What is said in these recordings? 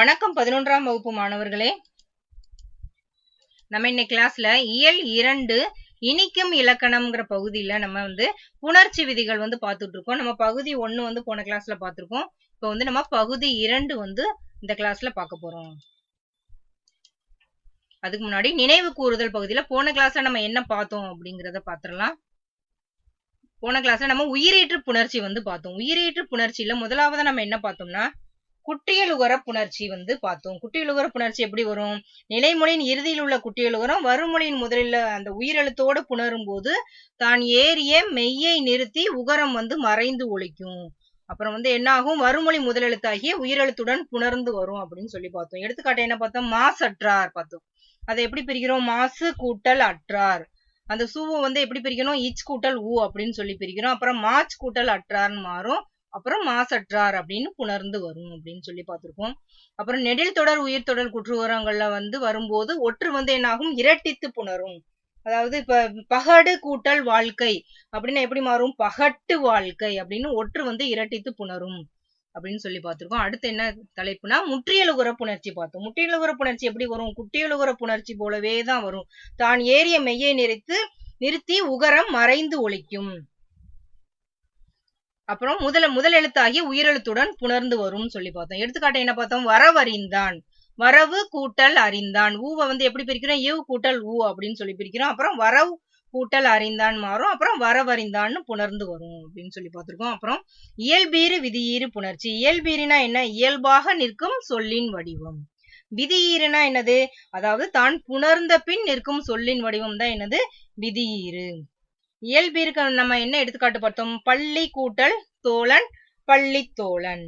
வணக்கம் பதினொன்றாம் வகுப்பு மாணவர்களே. நம்ம இன்னைக்கு கிளாஸ்ல இயல் இரண்டு இனிக்கும் இலக்கணம்ங்கிற பகுதியில நம்ம வந்து புணர்ச்சி விதிகள் வந்து பார்த்துட்டு இருக்கோம் நம்ம பகுதி ஒன்னு வந்து போன கிளாஸ்ல பார்த்துருக்கோம். இப்போ வந்து நம்ம பகுதி இரண்டு வந்து இந்த கிளாஸ்ல பார்க்க போறோம். அதுக்கு முன்னாடி நினைவு கூறுதல் பகுதியில போன கிளாஸ்ல நம்ம என்ன பார்த்தோம் அப்படிங்கிறத பாத்திரலாம் போன கிளாஸ்ல நம்ம உயிரீற்று புணர்ச்சி வந்து பார்த்தோம். உயிரீற்று புணர்ச்சியில முதலாவது நம்ம என்ன பார்த்தோம்னா குட்டியலுகர புணர்ச்சி வந்து பார்த்தோம். குட்டியலுகர புணர்ச்சி எப்படி வரும்? நிலைமொழியின் இறுதியில் உள்ள குட்டியலுகரம் வருமொழியின் முதலில் அந்த உயிரெழுத்தோடு புணரும் போது தான் ஏறிய மெய்யை நிறுத்தி உகரம் வந்து மறைந்து ஒழிக்கும் அப்புறம் வந்து என்ன ஆகும் வருமொழி முதலெழுத்தாகிய உயிரெழுத்துடன் புணர்ந்து வரும் அப்படின்னு சொல்லி பார்த்தோம். எடுத்துக்காட்டு என்ன பார்த்தோம்? மாசற்றார் பார்த்தோம். அதை எப்படி பிரிக்கிறோம்? மாசு கூட்டல் அற்றார். அந்த சூவை வந்து எப்படி பிரிக்கணும்? இச் கூட்டல் ஊ அப்படின்னு சொல்லி பிரிக்கிறோம். அப்புறம் மாச் கூட்டல் அற்றார்னு மாறும். அப்புறம் மாசற்றார் அப்படின்னு புணர்ந்து வரும் அப்படின்னு சொல்லி பார்த்திருக்கோம். அப்புறம் நெடில் தொடர் உயிர் தொடர் குற்றுவரங்கள்ல வந்து வரும்போது ஒற்று வந்து என்னாகும்? இரட்டித்து புணரும். அதாவது இப்ப பகடு கூட்டல் வாழ்க்கை அப்படின்னா எப்படி மாறும்? பகட்டு வாழ்க்கை அப்படின்னு ஒற்று வந்து இரட்டித்து புணரும் அப்படின்னு சொல்லி பார்த்திருக்கோம். அடுத்து என்ன தலைப்புனா முற்றியலுகுற புணர்ச்சி பார்த்தோம். முற்றியலுகுற புணர்ச்சி எப்படி வரும்? குட்டியலுகுற புணர்ச்சி போலவே தான் வரும். தான் ஏறிய மெய்யை நிறுத்து நிறுத்தி உகரம் மறைந்து ஒழிக்கும். அப்புறம் முதல முதல் எழுத்தாகி உயிரெழுத்துடன் புணர்ந்து வரும் சொல்லி பார்த்தோம். எடுத்துக்காட்டு என்ன பார்த்தோம்? வரவறிந்தான் வரவு கூட்டல் அறிந்தான். ஊவை வந்து எப்படி பிரிக்கிறோம்? இவ் கூட்டல் ஊ அப்படின்னு சொல்லி பிரிக்கிறோம். அப்புறம் வரவு கூட்டல் அறிந்தான் மாறும். அப்புறம் வரவறிந்தான்னு புணர்ந்து வரும் அப்படின்னு சொல்லி பார்த்திருக்கோம். அப்புறம் இயல்பீறு விதியீறு புணர்ச்சி. இயல்பீறுனா என்ன? இயல்பாக நிற்கும் சொல்லின் வடிவம். விதியீறுனா என்னது? அதாவது தான் புணர்ந்த பின் நிற்கும் சொல்லின் வடிவம் தான் என்னது? விதியீறு. இயல்பிற்கு நம்ம என்ன எடுத்துக்காட்டு பார்த்தோம்? பள்ளி கூட்டல் தோழன் பள்ளி தோழன்.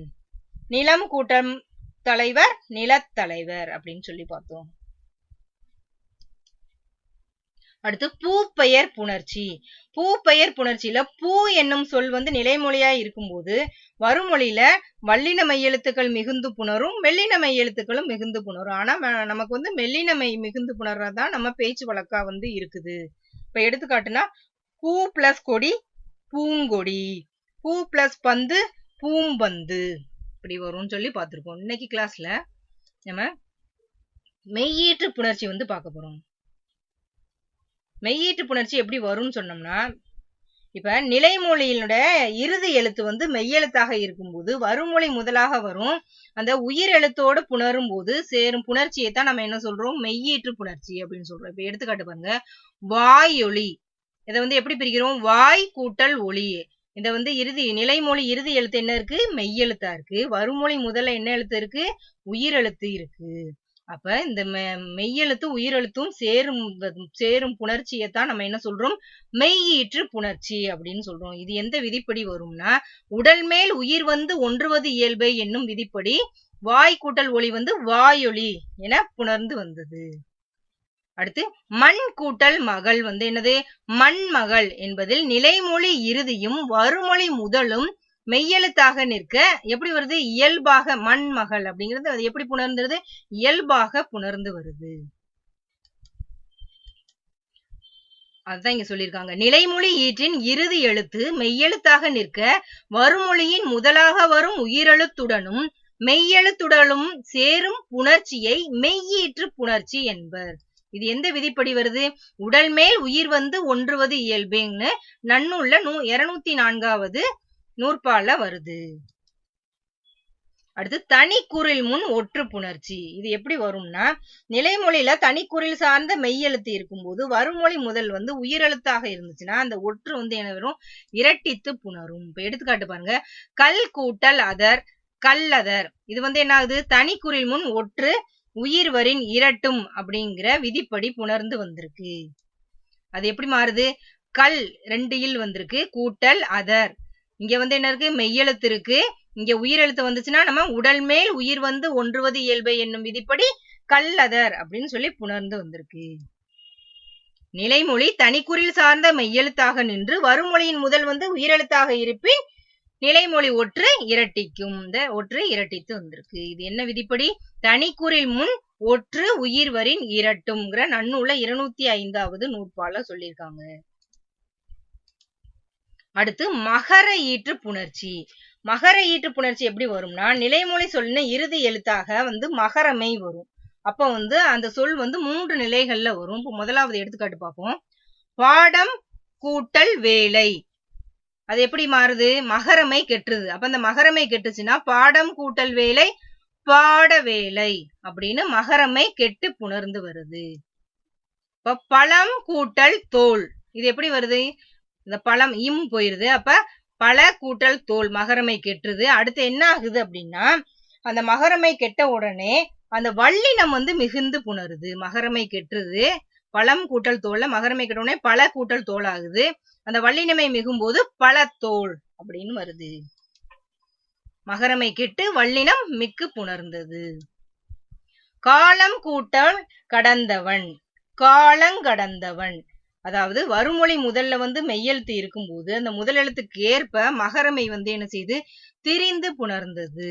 நிலம் கூட்டம் தலைவர் நிலத்தலைவர் அப்படின்னு சொல்லி பார்த்தோம். அடுத்து பூப்பெயர் புணர்ச்சி. பூப்பெயர் புணர்ச்சியில பூ என்னும் சொல் வந்து நிலைமொழியா இருக்கும்போது வருமொழியில வல்லின மையெழுத்துக்கள் மிகுந்து புணரும் மெல்லின மையெழுத்துக்களும் மிகுந்து புணரும். ஆனா நமக்கு வந்து மெல்லின மை மிகுந்து புணர்றதுதான் நம்ம பேச்சு வழக்கா வந்து இருக்குது. இப்ப எடுத்துக்காட்டுனா பூ பிளஸ் கொடி பூங்கொடி. பூ பிளஸ் பந்து பூம்பந்து. இப்படி வரும்னு சொல்லி பார்த்துருக்கோம். இன்னைக்கு கிளாஸ்ல நம்ம மெய்யீற்று புணர்ச்சி வந்து பார்க்க போறோம். மெய்யீற்று புணர்ச்சி எப்படி வரும்னு சொன்னோம்னா இப்ப நிலைமொழியினுடைய இறுதி எழுத்து வந்து மெய்யெழுத்தாக இருக்கும்போது வருமொழி முதலாக வரும். அந்த உயிர் எழுத்தோடு புணரும் போது சேரும் புணர்ச்சியை தான் நம்ம என்ன சொல்றோம்? மெய்யீற்று புணர்ச்சி அப்படின்னு சொல்றோம். இப்ப எடுத்துக்காட்டு பாருங்க. வாயொலி. இதை வந்து எப்படி பிரிக்கிறோம்? வாய் கூட்டல் ஒளி. இத வந்து இறுதி நிலைமொழி இறுதி எழுத்து என்ன இருக்கு? மெய்யெழுத்தா இருக்கு. வருமொழி முதல்ல என்ன எழுத்து இருக்கு? உயிரெழுத்து இருக்கு. அப்ப இந்த மெய்யெழுத்து உயிரெழுத்தும் சேரும் சேரும் புணர்ச்சியை தான் நம்ம என்ன சொல்றோம்? மெய்யீற்று புணர்ச்சி அப்படின்னு சொல்றோம். இது எந்த விதிப்படி வரும்னா உடல் மேல் உயிர் வந்து ஒன்றுவது இயல்பை என்னும் விதிப்படி வாய் கூட்டல் ஒளி வந்து வாயொலி என புணர்ந்து வந்தது. அடுத்து மண் கூட்டல் மகள் வந்து என்னது? மண்மகள் என்பதில் நிலைமொழி இறுதியும் வருமொழி முதலும் மெய்யெழுத்தாக நிற்க எப்படி வருது? இயல்பாக மண்மகள் அப்படிங்கிறது அது எப்படி புணர்ந்துருது? இயல்பாக புணர்ந்து வருது. அதுதான் இங்க சொல்லியிருக்காங்க. நிலைமொழி ஈற்றின் இறுதி எழுத்து மெய்யெழுத்தாக நிற்க வருமொழியின் முதலாக வரும் உயிரெழுத்துடனும் மெய்யெழுத்துடனும் சேரும் புணர்ச்சியை மெய்யீற்று புணர்ச்சி என்பர். இது எந்த விதிப்படி வருது? உடல் மேல் உயிர் வந்து ஒன்றுவது இயல்புன்னு நன்னூல்ல நூ இருநூத்தி நான்காவது நூற்பால வருது. அடுத்து தனிக்குறில் முன் ஒற்று புணர்ச்சி. இது எப்படி வரும்னா நிலைமொழியில தனிக்குறில் சார்ந்த மெய்யெழுத்து இருக்கும்போது வருமொழி முதல் வந்து உயிரெழுத்தாக இருந்துச்சுன்னா அந்த ஒற்று வந்து என்ன வரும்? இரட்டித்து புணரும். இப்ப எடுத்துக்காட்டு பாருங்க. கல் கூட்டல் அதர் கல்லதர். இது வந்து என்ன ஆகுது தனிக்குறில் முன் ஒற்று உயிர்வரின் இரட்டும் அப்படிங்கிற விதிப்படி புணர்ந்து வந்திருக்கு. அது எப்படி மாறுது? கல் ரெண்டு இல் வந்திருக்கு கூட்டல் அதர். இங்க வந்து என்ன இருக்கு? மெய்யெழுத்து இருக்கு. இங்க உயிரெழுத்து வந்துச்சுன்னா நம்ம உடல் மேல் உயிர் வந்து ஒன்றுவது இயல்பை என்னும் விதிப்படி கல்லதர் அப்படின்னு சொல்லி புணர்ந்து வந்திருக்கு. நிலைமொழி தனிக்குறில் சார்ந்த மெய்யெழுத்தாக நின்று வருமொழியின் முதல் வந்து உயிரெழுத்தாக இருப்பின் நிலைமொழி ஒற்று இரட்டிக்கும். இந்த ஒற்று இரட்டித்து வந்திருக்கு. இது என்ன விதிப்படி? தனிக்குறில் முன் ஒற்று உயிர்வரின் இரட்டும்ங்கிற நன்னூல இருநூத்தி ஐந்தாவது நூற்பால சொல்லியிருக்காங்க. அடுத்து மகர ஈற்று புணர்ச்சி. மகர ஈற்று புணர்ச்சி எப்படி வரும்னா நிலைமொழி சொல்லின இறுதி எழுத்தாக வந்து மகரமை வரும். அப்ப வந்து அந்த சொல் வந்து மூன்று நிலைகள்ல வரும். இப்போ முதலாவது எடுத்துக்காட்டு பார்ப்போம். பாடம் கூட்டல் வேலை. அது எப்படி மாறுது? மகரமை கெட்டுது. அப்ப அந்த மகரமை கெட்டுச்சுன்னா பாடம் கூட்டல் வேலை பாட வேலை அப்படின்னு மகரமை கெட்டு புணர்ந்து வருது. இப்ப பழம் கூட்டல் தோல். இது எப்படி வருது? இந்த பழம் இம் போயிருது. அப்ப பல கூட்டல் தோல் மகரமை கெட்டுது. அடுத்து என்ன ஆகுது அப்படின்னா அந்த மகரமை கெட்ட உடனே அந்த வள்ளினம் வந்து மிகுந்து புணருது. மகரமை கெட்டுது. பழம் கூட்டல் தோல்ல மகரமை கெட்ட உடனே பல கூட்டல் தோல் ஆகுது அந்த வள்ளினமை மிகும்போது பல தோல் அப்படின்னு வருது. மகரமை கெட்டு வள்ளினம் மிக்கு புணர்ந்தது. காலம் கூட்டம் கடந்தவன் காலங்கடந்தவன் அதாவது வருமொழி முதல்ல வந்து மெய்யெழுத்து இருக்கும்போது அந்த முதல் எழுத்துக்கு ஏற்ப மகரமை வந்து என்ன செய்து? திரிந்து புணர்ந்தது.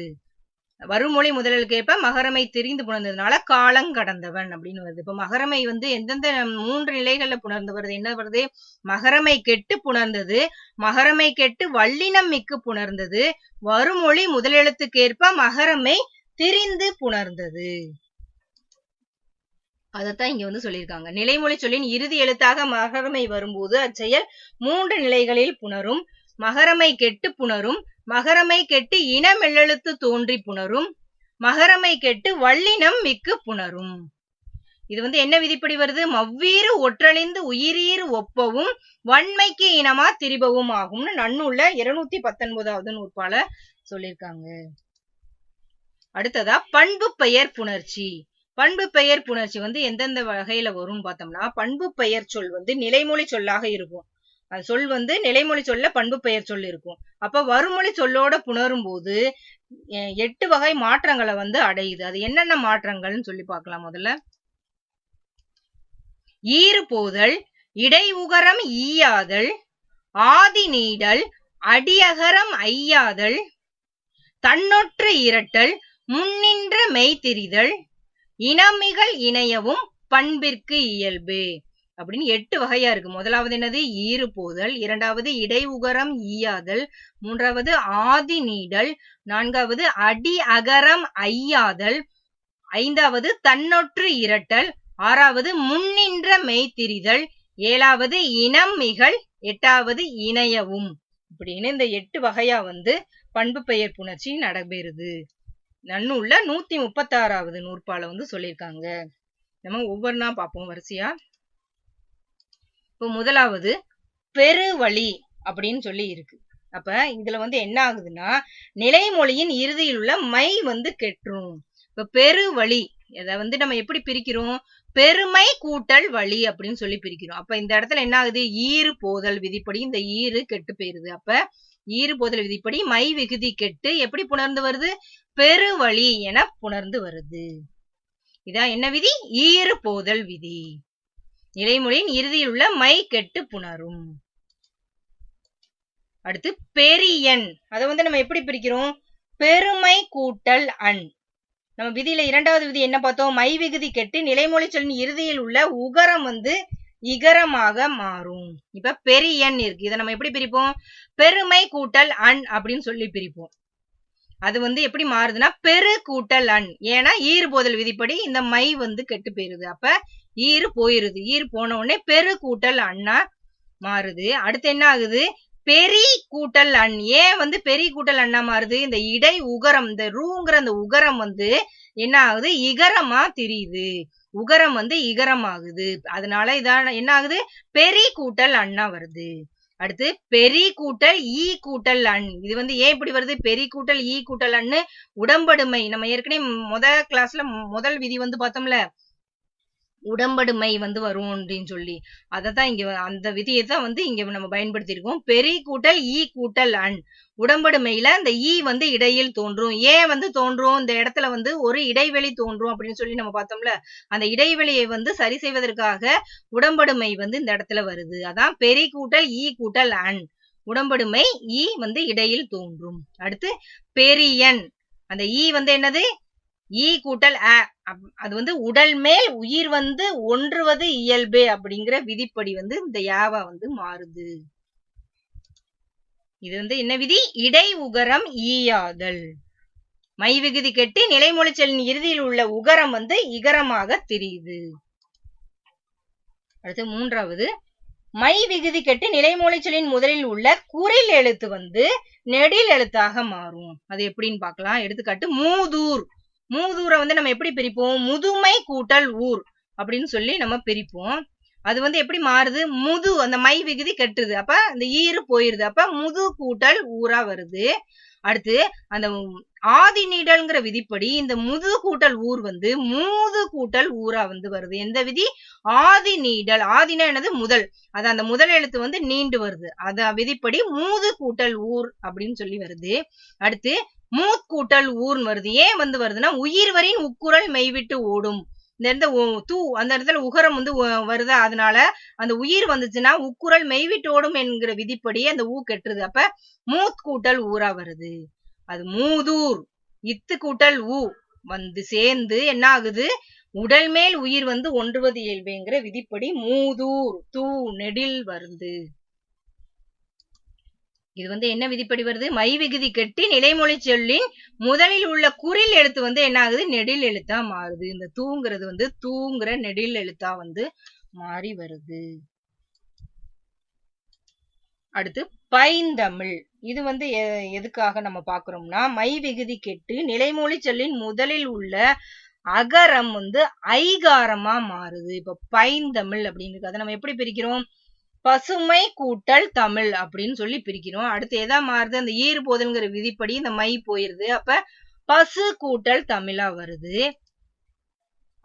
வருமொழி முதலுக்கு ஏற்ப மகரமை தெரிந்து புணர்ந்ததுனால காலங்கடந்தவன் அப்படின்னு வருது. இப்ப மகரமை வந்து எந்தெந்த மூன்று நிலைகள்ல புணர்ந்து வருது? என்ன வருது? மகரமை கெட்டு புணர்ந்தது மகரமை கெட்டு வல்லினம் மிக்கு புணர்ந்தது வருமொழி முதலெழுத்துக்கு ஏற்ப மகரமை திரிந்து புணர்ந்தது. அதைத்தான் இங்க வந்து சொல்லியிருக்காங்க. நிலைமொழி சொல்லின் இறுதி எழுத்தாக மகரமை வரும்போது அச்செயல் மூன்று நிலைகளில் புணரும் மகரமை கெட்டு புணரும் மகரமை கெட்டு இனமெல்லெழுத்து தோன்றி புணரும் மகரமை கெட்டு வள்ளினம் மிக்கு புணரும். இது வந்து என்ன விதிப்படி வருது? மவ்வீறு ஒற்றழிந்து உயிரீறு ஒப்பவும் வன்மைக்கு இனமா திரிபவும் ஆகும்னு நன்னூல்ல இருநூத்தி பத்தொன்பதாவது நூற்பால சொல்லியிருக்காங்க அடுத்ததா பண்பு பெயர் புணர்ச்சி. பண்பு பெயர் புணர்ச்சி வந்து எந்தெந்த வகையில வரும் பார்த்தோம்னா பண்பு பெயர் சொல் வந்து நிலைமொழி சொல்லாக இருக்கும். சொல் வந்து நிலைமொழி சொல்ல பண்பு பெயர் சொல் இருக்கும். அப்ப வருமொழி சொல்லோட புணரும் போது எட்டு வகை மாற்றங்களை வந்து அடையுது. அது என்னென்ன மாற்றங்கள்னு சொல்லி பார்க்கலாம் முதல்ல. ஈறு போதல் இடை உகரம் ஈயாதல் ஆதி நீடல் அடியகரம் ஐயாதல் தன்னொற்று இரட்டல் முன்னின்ற மெய்திரிதல் இனமிகள் இணையவும் பண்பிற்கு இயல்பு. அப்படின்னு எட்டு வகையா இருக்கு. முதலாவது என்னது? ஈறு போதல் இரண்டாவது இடை உகரம் ஈயாதல். மூன்றாவது ஆதி நீடல் நான்காவது அடி அகரம் ஐயாதல். ஐந்தாவது தன்னொற்று இரட்டல். ஆறாவது முன்னின்ற மெய்திரிதல். ஏழாவது இனம் மிகள் எட்டாவது இணையவும். அப்படின்னு இந்த எட்டு வகையா வந்து பண்பு பெயர் புணர்ச்சி நடைபெறுது. நன்னூல்ல நூத்தி முப்பத்தாறாவது நூற்பால வந்து சொல்லியிருக்காங்க. நம்ம ஒவ்வொன்றா பார்ப்போம் வரிசையா. இப்போ முதலாவது பெருவழி அப்படின்னு சொல்லி இருக்கு. அப்ப இதுல வந்து என்ன ஆகுதுன்னா நிலைமொழியின் இறுதியில் உள்ள மை வந்து கெட்டுரும் இப்ப பெருவழி இதை வந்து நம்ம எப்படி பிரிக்கிறோம்? பெருமை கூட்டல் வழி அப்படின்னு சொல்லி பிரிக்கிறோம். அப்ப இந்த இடத்துல என்ன ஆகுது? ஈறு போதல் விதிப்படி இந்த ஈறு கெட்டு போயிருது. அப்ப ஈறு போதல் விதிப்படி மை விகுதி கெட்டு எப்படி புணர்ந்து வருது? பெருவழி என புணர்ந்து வருது. இதான் என்ன விதி? ஈறு போதல் விதி. நிலைமொழியின் இறுதியில் உள்ள மை கெட்டு புணரும். அடுத்து பெரியன். அதை வந்து நம்ம எப்படி பிரிக்கிறோம்? பெருமை கூட்டல் அன். நம்ம விதியில இரண்டாவது விதி என்ன பார்த்தோம்? மை விகுதி கெட்டு நிலைமொழி சொல்லின் இறுதியில் உள்ள உகரம் வந்து இகரமாக மாறும். இப்ப பெரியன் இருக்கு. இதை நம்ம எப்படி பிரிப்போம்? பெருமை கூட்டல் அன் அப்படின்னு சொல்லி பிரிப்போம். அது வந்து எப்படி மாறுதுன்னா பெரு கூட்டல் அன். ஏன்னா ஈறுபோதல் விதிப்படி இந்த மை வந்து கெட்டு போயிருது. அப்ப ஈறு போயிருது. ஈறு போன உடனே பெரு கூட்டல் அண்ணா மாறுது. அடுத்து என்ன ஆகுது? பெரி கூட்டல் அண். ஏன் வந்து பெரிய கூட்டல் அண்ணா மாறுது? இந்த இடை உகரம் இந்த ரூங்கிற அந்த உகரம் வந்து என்ன ஆகுது? இகரமா தெரியுது. உகரம் வந்து இகரம் ஆகுது அதனால இதான என்ன ஆகுது? பெரி கூட்டல் அண்ணா வருது. அடுத்து பெரி கூட்டல் ஈ கூட்டல் அண். இது வந்து ஏன் இப்படி வருது? பெரி கூட்டல் ஈ கூட்டல் அண்ணு உடம்படுமை. நம்ம ஏற்கனவே முத கிளாஸ்ல முதல் விதி வந்து பார்த்தோம்ல. உடம்படுமை வந்து வரும் அப்படின்னு சொல்லி. அதத்தான் இங்க அந்த விதியை தான் வந்து இங்க நம்ம பயன்படுத்தியிருக்கோம். பெரி கூட்டல் ஈ கூட்டல் அன். உடம்படுமையில அந்த ஈ வந்து இடையில் தோன்றும். ஏன் வந்து தோன்றும். இந்த இடத்துல வந்து ஒரு இடைவெளி தோன்றும் அப்படின்னு சொல்லி நம்ம பார்த்தோம்ல அந்த இடைவெளியை வந்து சரி செய்வதற்காக உடம்படுமை வந்து இந்த இடத்துல வருது. அதான் பெரி கூட்டல் ஈ கூட்டல் அன். உடம்படுமை ஈ வந்து இடையில் தோன்றும். அடுத்து பெரியன். அந்த ஈ வந்து என்னது? ஈ கூட்டல் அ. அது வந்து உடல் மேல் உயிர் வந்து ஒன்றுவது இயல்பு அப்படிங்கிற விதிப்படி வந்து இந்த யாவா வந்து மாறுது. இது வந்து என்ன விதி? இடை உகரம் ஈயாதல். மை விகுதி கெட்டி நிலைமொழிச்சலின் இறுதியில் உள்ள உகரம் வந்து இகரமாக தெரியுது. அடுத்து மூன்றாவது. மை விகுதி கெட்டு நிலைமொழிச்சலின் முதலில் உள்ள குரில் எழுத்து வந்து நெடில் எழுத்தாக மாறும். அது எப்படின்னு பார்க்கலாம். எடுத்துக்காட்டு மூதூர். மூதூரை வந்து நம்ம எப்படி பிரிப்போம்? முதுமை கூட்டல் ஊர் அப்படின்னு சொல்லி நம்ம பிரிப்போம். அது வந்து எப்படி மாறுது? முது அந்த மை விகுதி கெட்டுது. அப்ப அந்த ஈறு போயிருது. அப்ப முது கூட்டல் ஊரா வருது. அடுத்து அந்த ஆதி நீடல்ங்கிற விதிப்படி இந்த முது கூட்டல் ஊர் வந்து மூது கூட்டல் ஊரா வந்து வருது. எந்த விதி? ஆதி நீடல். ஆதினா என்னது? முதல். அது அந்த முதல் எழுத்து வந்து நீண்டு வருது. அத விதிப்படி மூது கூட்டல் ஊர் அப்படின்னு சொல்லி வருது. அடுத்து மூக்கூட்டல் ஊர்னு வருது. ஏன் வந்து வருதுன்னா உயிர்வரின் உக்குரல் மெய்விட்டு ஓடும். இந்த இடத்துல தூ அந்த இடத்துல உகரம் வந்து வருது வருதா? அதனால அந்த உயிர் வந்துச்சுன்னா உக்குரல் மெய்விட்டோடும் என்கிற விதிப்படி அந்த ஊ கெட்டுருது. அப்ப மூத் கூட்டல் ஊரா வருது. அது மூதூர் இத்து கூட்டல் ஊ வந்து சேர்ந்து என்ன ஆகுது உடல் மேல் உயிர் வந்து ஒன்றுவது இயல்புங்கிற விதிப்படி மூதூர் தூ நெடில் வருது. இது வந்து என்ன விதிப்படி வருது? மை விகுதி கெட்டி நிலைமொழி சொல்லின் முதலில் உள்ள குறில் எழுத்து வந்து என்ன ஆகுது? நெடில் எழுத்தா மாறுது. இந்த தூங்கிறது வந்து தூங்குற நெடில் எழுத்தா வந்து மாறி வருது. அடுத்து பைந்தமிழ். இது வந்து எ- எதுக்காக நம்ம பாக்குறோம்னா மை விகுதி கெட்டு நிலைமொழி சொல்லின் முதலில் உள்ள அகரம் வந்து ஐகாரமா மாறுது. இப்ப பைந்தமிழ் அப்படின்னு அதை நம்ம எப்படி பிரிக்கிறோம்? பசுமை கூட்டல் தமிழ் அப்படின்னு சொல்லி பிரிக்கிறோம். அடுத்து எதா மாறுது? அந்த ஈறு போதல்ங்கிற விதிப்படி இந்த மை போயிருது. அப்ப பசு கூட்டல் தமிழா வருது.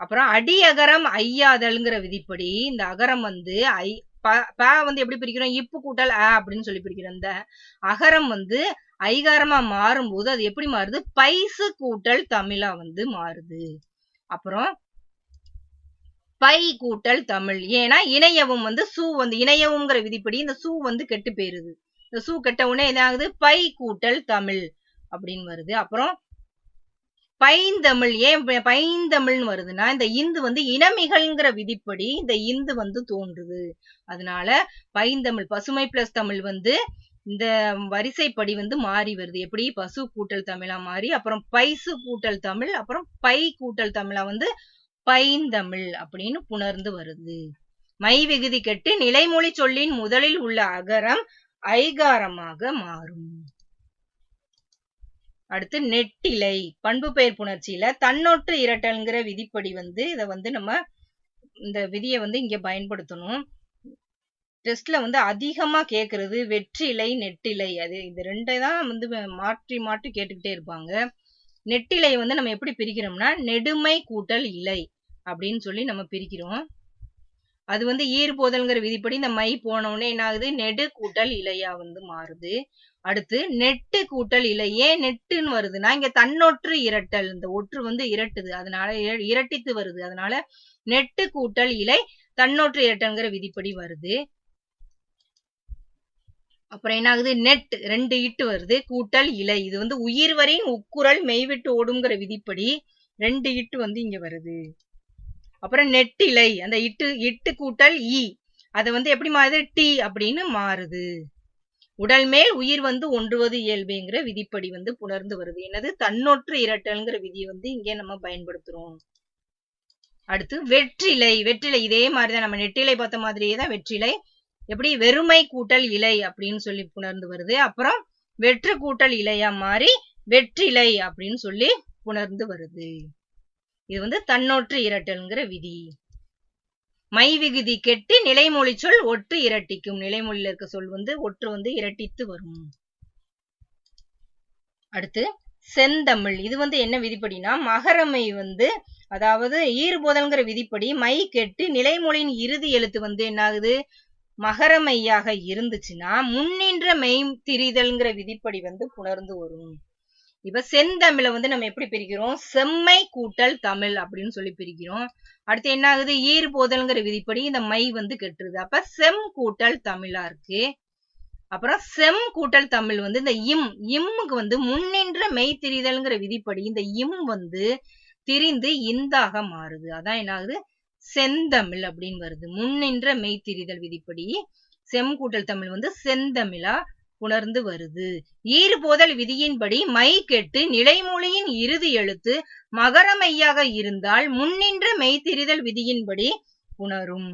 அப்புறம் அடி அகரம் ஐயாதல்ங்கிற விதிப்படி இந்த அகரம் வந்து ஐ ப ப வந்து எப்படி பிரிக்கிறோம்? இப்பு கூட்டல் அ அப்படின்னு சொல்லி பிரிக்கிறோம். இந்த அகரம் வந்து ஐகாரமா மாறும்போது அது எப்படி மாறுது? பைசு கூட்டல் தமிழா வந்து மாறுது. அப்புறம் பை கூட்டல் தமிழ். ஏன்னா இணையவும் வந்து சூ வந்து இணையவுங்கிற விதிப்படி இந்த சூ வந்து கெட்டு போயிருது. இந்த சூ கெட்ட உடனே என்ன ஆகுது? பை கூட்டல் தமிழ் அப்படின்னு வருது. அப்புறம் பைந்தமிழ் ஏன் பைந்தமிழ்னு வருதுன்னா இந்த இந்து வந்து இனமிகள்ங்கிற விதிப்படி இந்த இந்து வந்து தோன்றுது. அதனால பைந்தமிழ் பசுமை பிளஸ் தமிழ் வந்து இந்த வரிசைப்படி வந்து மாறி வருது. எப்படி? பசு கூட்டல் தமிழா மாறி அப்புறம் பைசு கூட்டல் தமிழ் அப்புறம் பை கூட்டல் தமிழா வந்து பைந்தமிழ் அப்படின்னு புணர்ந்து வருது. மை விகுதி கெட்டு நிலைமொழி சொல்லின் முதலில் உள்ள அகரம் ஐகாரமாக மாறும். அடுத்து நெட்டிலை பண்பு பெயர் புணர்ச்சியில தன்னொற்று இரட்டல்ங்கிற விதிப்படி வந்து இதை வந்து நம்ம இந்த விதியை வந்து இங்க பயன்படுத்தணும். டெஸ்ட்ல வந்து அதிகமா கேக்குறது வெற்றிலை நெட்டிலை அது இது ரெண்டை தான் வந்து மாற்றி மாற்றி கேட்டுக்கிட்டே இருப்பாங்க. நெட்டிலை வந்து நம்ம எப்படி பிரிக்கிறோம்னா நெடுமை கூட்டல் இலை. அப்படின்னு சொல்லி நம்ம பிரிக்கிறோம். அது வந்து ஈர்போதல்ங்கிற விதிப்படி இந்த மை போன உடனே என்ன ஆகுது நெடு கூட்டல் இலையா வந்து மாறுது. அடுத்து நெட்டு கூட்டல் இலை. ஏன் நெட்டுன்னு வருதுன்னா இங்க தன்னொற்று இரட்டல். இந்த ஒற்று வந்து இரட்டுது. அதனால இர- இரட்டித்து வருது. அதனால நெட்டு கூட்டல் இலை தன்னொற்று இரட்டல்ங்கிற விதிப்படி வருது. அப்புறம் என்ன ஆகுது நெட் ரெண்டு இட்டு வருது. கூட்டல் இலை. இது வந்து உயிர்வரின் உக்குரல் மெய்விட்டு ஓடுங்கிற விதிப்படி ரெண்டு இட்டு வந்து இங்க வருது. அப்புறம் நெட்டிலை அந்த இட்டு இட்டு கூட்டல் ஈ அது வந்து எப்படி மாறுது? டி அப்படின்னு மாறுது. உடல் மேல் உயிர் வந்து ஒன்றுவது இயல்புங்கிற விதிப்படி வந்து புணர்ந்து வருது. என்னது? தன்னொற்று இரட்டல்ங்கிற விதியை வந்து இங்கே நம்ம பயன்படுத்துறோம். அடுத்து வெற்றிலை. வெற்றிலை இதே மாதிரிதான். நம்ம நெட்டிலை பார்த்த மாதிரியே தான் வெற்றிலை. எப்படி? வெறுமை கூட்டல் இலை அப்படின்னு சொல்லி புணர்ந்து வருது. அப்புறம் வெற்று கூட்டல் இலையா மாறி வெற்றிலை அப்படின்னு சொல்லி புணர்ந்து வருது. இது வந்து தன்னொற்று இரட்டல்ங்கிற விதி. மை விகுதி கெட்டு நிலைமொழி சொல் ஒற்று இரட்டிக்கும். நிலைமொழியில இருக்க சொல் வந்து ஒற்று வந்து இரட்டித்து வரும். அடுத்து செந்தமிழ். இது வந்து என்ன விதிப்படினா மகரமை வந்து அதாவது ஈறுபோதல்ங்கிற விதிப்படி மை கெட்டு நிலைமொழியின் இறுதி எழுத்து வந்து என்ன ஆகுது மகரமையாக இருந்துச்சுன்னா முன்னின்ற மெய் திரிதல்ங்கிற விதிப்படி வந்து புணர்ந்து வரும். இப்ப செந்தமிழை வந்து நம்ம எப்படி பிரிக்கிறோம்? செம்மை கூட்டல் தமிழ் அப்படின்னு சொல்லி பிரிக்கிறோம். அடுத்து என்ன ஆகுது? ஈர் போதல்ங்கிற விதிப்படி இந்த மை வந்து கெட்டுருது. அப்ப செம் கூட்டல் தமிழா இருக்கு. அப்புறம் செம் கூட்டல் தமிழ் வந்து இந்த இம் இம்முக்கு வந்து முன்னின்ற மெய் திரிதல்ங்கிற விதிப்படி இந்த இம் வந்து திரிந்து இந்தாக மாறுது. அதான் என்ன ஆகுது? செந்தமிழ் அப்படின்னு வருது. முன்னின்ற மெய் திரிதல் விதிப்படி செம் கூட்டல் தமிழ் வந்து செந்தமிழா உணர்ந்து வருது. ஈறுபோதல் விதியின்படி மை கெட்டு நிலைமொழியின் இறுதி எழுத்து மகர மெய்யாக இருந்தால் முன்னின்ற மெய்த்திரிதல் விதியின்படி உணரும்.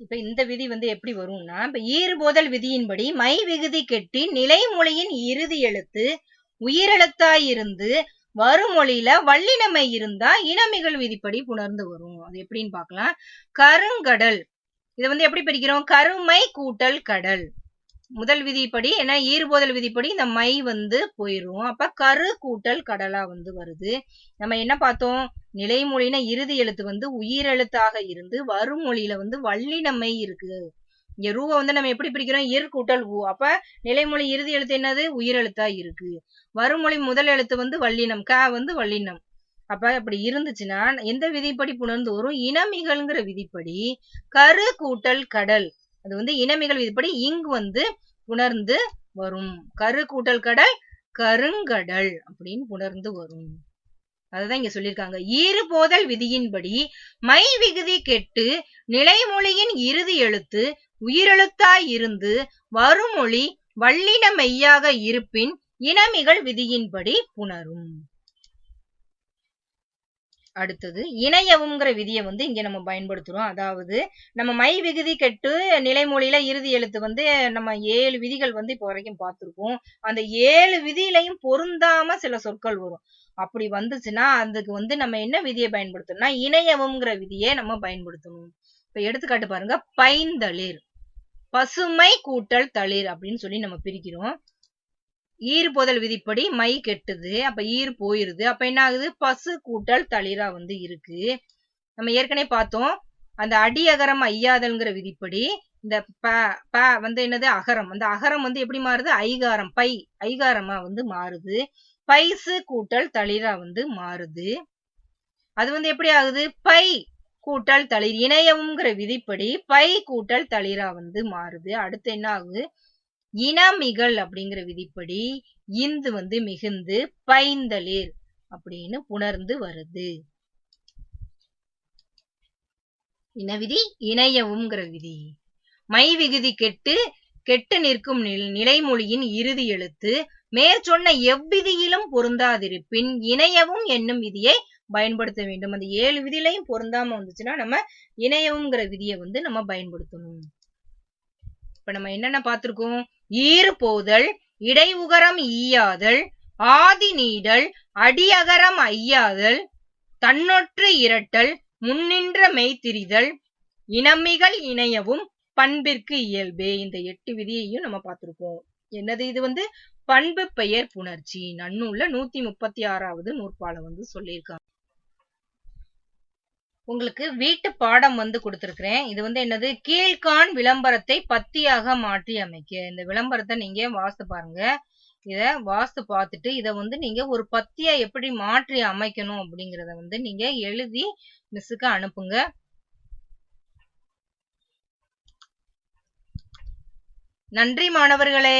இப்ப இந்த விதி வந்து எப்படி வரும்னா இப்ப ஈறுபோதல் விதியின்படி மை விகுதி கெட்டி நிலைமொழியின் இறுதி எழுத்து உயிரெழுத்தாயிருந்து மறுமொழியில வல்லினமை இருந்தா இனமிகள் விதிப்படி புணர்ந்து வரும். அது எப்படின்னு பார்க்கலாம். கருங்கடல். இதை வந்து எப்படி பிரிக்கிறோம்? கருமை கூட்டல் கடல். முதல் விதிப்படி ஏன்னா ஈர்போதல் விதிப்படி இந்த மை வந்து போயிரும். அப்ப கரு கூட்டல் கடலா வந்து வருது. நம்ம என்ன பார்த்தோம்? நிலைமொழின இறுதி எழுத்து வந்து உயிரெழுத்தாக இருந்து வருமொழியில வந்து வல்லினமை இருக்கு. இங்க ரூவை வந்து நம்ம எப்படி பிரிக்கிறோம்? இர் கூட்டல் ஊ அப்ப நிலைமொழி இறுதி எழுத்து என்னது? உயிரெழுத்தா இருக்கு. வருமொழி முதல் எழுத்து வந்து வல்லினம். க வந்து வல்லினம். அப்ப அப்படி இருந்துச்சுன்னா எந்த விதிப்படி புணர்ந்து வரும் இனமிகள்ங்கிற விதிப்படி கரு கூட்டல் கடல். அது வந்து இனமிகள் விதிப்படி இங்கு வந்து புணர்ந்து வரும். கரு கூட்டல் கடல் கருங்கடல் அப்படின்னு புணர்ந்து வரும். அதுதான் இங்க சொல்லியிருக்காங்க. ஈறுபோதல் விதியின்படி மை விகுதி கெட்டு நிலைமொழியின் இறுதி எழுத்து உயிரெழுத்தாய் இருந்து வருமொழி வல்லின மெய்யாக இருப்பின் இனமிகள் விதியின்படி புணரும். அடுத்தது இணையவுங்கிற விதியை வந்து இங்க நம்ம பயன்படுத்துறோம். அதாவது நம்ம மை விகுதி கெட்டு நிலைமொழியில இறுதி எழுத்து வந்து நம்ம ஏழு விதிகள் வந்து இப்போ வரைக்கும் பார்த்திருக்கோம். அந்த ஏழு விதியிலையும் பொருந்தாம சில சொற்கள் வரும். அப்படி வந்துச்சுன்னா அதுக்கு வந்து நம்ம என்ன விதியை பயன்படுத்தணும்னா இணையவுங்கிற விதியை நம்ம பயன்படுத்தணும். இப்ப எடுத்துக்காட்டு பாருங்க பைந்தளிர். பசுமை கூட்டல் தளிர் அப்படின்னு சொல்லி நம்ம பிரிக்கிறோம். ஈறு போதல் விதிப்படி மை கெட்டுது அப்ப ஈர் போயிருது. அப்ப என்ன ஆகுது? பசு கூட்டல் தளிரா வந்து இருக்கு. நம்ம ஏற்கனவே பார்த்தோம். அந்த அடி அகரம் ஐயாதல்ங்கிற விதிப்படி இந்த ப ப வந்து என்னது? அகரம். அந்த அகரம் வந்து எப்படி மாறுது? ஐகாரம் பை. ஐகாரமா வந்து மாறுது. பைசு கூட்டல் தளிரா வந்து மாறுது. அது வந்து எப்படி ஆகுது? பை. கூட்டல் தளிர் இணையம்ங்கிற விதிப்படி பை கூட்டல் தளிரா வந்து மாறுது. அடுத்து என்ன ஆகுது? இனமிகள் அப்படிங்கிற விதிப்படி இந்து வந்து மிகுந்து பைந்தளிர் அப்படின்னு புணர்ந்து வருது. இன விதி? இணையவுங்கிற விதி. மை விகுதி கெட்டு கெட்டு நிற்கும் நிலைமொழியின் இறுதி எழுத்து மேற்சொன்ன எவ்விதியிலும் பொருந்தாதிருப்பின் இணையவும் என்னும் விதியை பயன்படுத்த வேண்டும். அந்த ஏழு விதிலையும் பொருந்தாம வந்துச்சுன்னா நம்ம இணையவுங்கிற விதியை வந்து நம்ம பயன்படுத்தணும். இப்ப நம்ம என்னென்ன பார்த்திருக்கோம்? ஈறு போதல் இடைவுகரம் ஈயாதல் ஆதி நீடல் அடியகரம் ஐயாதல் தன்னொற்று இரட்டல் முன்னின்ற மெய்த்திரிதல் இனமிகள் இணையவும் பண்பிற்கு இயல்பே. இந்த எட்டு விதியையும் நம்ம பார்த்திருக்கோம். என்னது இது வந்து? பண்பு பெயர் புணர்ச்சி. நன்னூல்ல நூத்தி முப்பத்தி ஆறாவது நூற்பால வந்து சொல்லியிருக்காங்க. உங்களுக்கு வீட்டு பாடம் வந்து கொடுத்துருக்குறேன். இது வந்து என்னது? கீழ்கான் விளம்பரத்தை பத்தியாக மாற்றி அமைக்க. இந்த விளம்பரத்தை நீங்க வாசித்து பாருங்க. இத வாஸ்து பார்த்துட்டு இதை வந்து நீங்க ஒரு பத்தியா எப்படி மாற்றி அமைக்கணும் அப்படிங்கறத வந்து நீங்க எழுதி மிஸ்ஸுக்கு அனுப்புங்க. நன்றி மாணவர்களே.